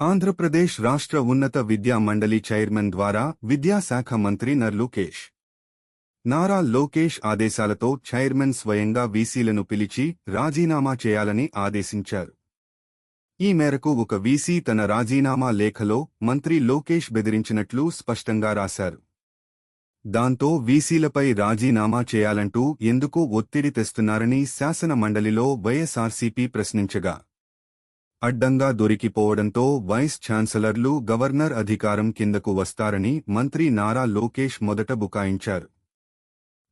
ఆంధ్రప్రదేశ్ రాష్ట్ర ఉన్నత విద్యా మండలి చైర్మన్ ద్వారా విద్యాశాఖ మంత్రి నర్ లోకేష్. నారా లోకేష్ ఆదేశాలతో చైర్మన్ స్వయంగా వీసీలను పిలిచి రాజీనామా చేయాలని ఆదేశించారు. ఈ మేరకు ఒక వీసీ తన రాజీనామా లేఖలో మంత్రి లోకేష్ బెదిరించినట్లు స్పష్టంగా రాశారు. దాంతో వీసీలపై రాజీనామా చేయాలంటూ ఎందుకు ఒత్తిడి తెస్తున్నారని శాసన మండలిలో వైఎస్ఆర్సీపీ ప్రశ్నించగా అడ్డంగా దొరికిపోవడంతో వైస్ ఛాన్సలర్లు గవర్నర్ అధికారం కిందకు వస్తారని మంత్రి నారా లోకేష్ మొదట బుకాయించారు.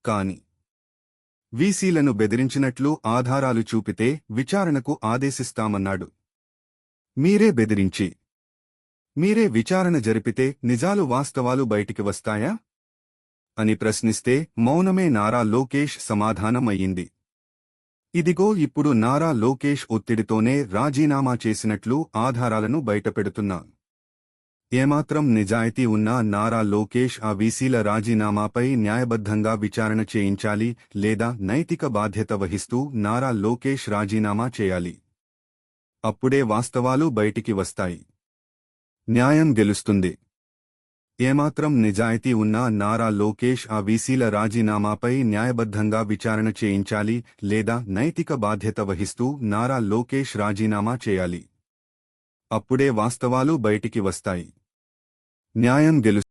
కాని వీసీలను బెదిరించినట్లు ఆధారాలు చూపితే విచారణకు ఆదేశిస్తామన్నాడు. మీరే బెదిరించి మీరే విచారణ జరిపితే నిజాలు వాస్తవాలు బయటికి వస్తాయా? అని ప్రశ్నిస్తే మౌనమే నారా లోకేష్ సమాధానం అయ్యింది ఇదిగో ఇప్పుడు నారా లోకేష్ ఒత్తిడితోనే రాజీనామా చేసినట్లు ఆధారాలను బయటపెడుతున్నా. ఏమాత్రం నిజాయితీ ఉన్నా నారా లోకేష్ ఆ వీసీల రాజీనామాపై న్యాయబద్ధంగా విచారణ చేయించాలి లేదా నైతిక బాధ్యత వహిస్తూ నారా లోకేష్ రాజీనామా చేయాలి. అప్పుడే వాస్తవాలు బయటికి వస్తాయి. న్యాయం గెలుస్తుంది. ఏమాత్రం నిజాయితీ ఉన్నా నారా లోకేష్ ఆ వీసీల రాజీనామాపై న్యాయబద్ధంగా విచారణ చేయించాలి లేదా నైతిక బాధ్యత వహిస్తూ నారా లోకేష్ రాజీనామా చేయాలి. అప్పుడే వాస్తవాలు బయటికి వస్తాయి. న్యాయం గెలు